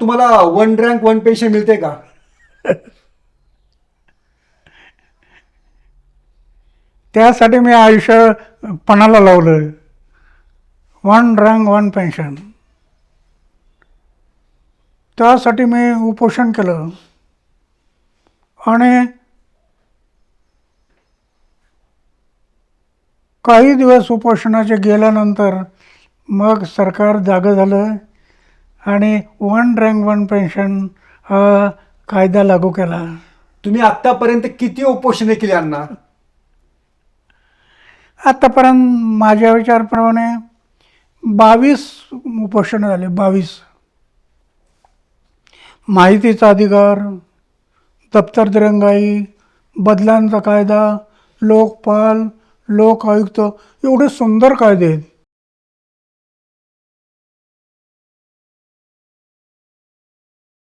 तुम्हाला one rank one pension मिळते का? त्यासाठी मी आयुष्य पणाला लावलं वन रँक वन पेन्शन त्यासाठी मी उपोषण केलं. आणि काही दिवस उपोषणाचे गेल्यानंतर मग सरकार जागं झालं. आणि वन रँक वन पेन्शन हा कायदा लागू केला. तुम्ही आतापर्यंत किती उपोषणे केली अण्णा? आत्तापर्यंत माझ्या विचारप्रमाणे बावीस उपोषणं झाले बावीस. माहितीचा अधिकार दप्तर दिरंगाई बदलांचा कायदा लोकपाल लोक आयुक्त एवढे सुंदर कायदे आहेत.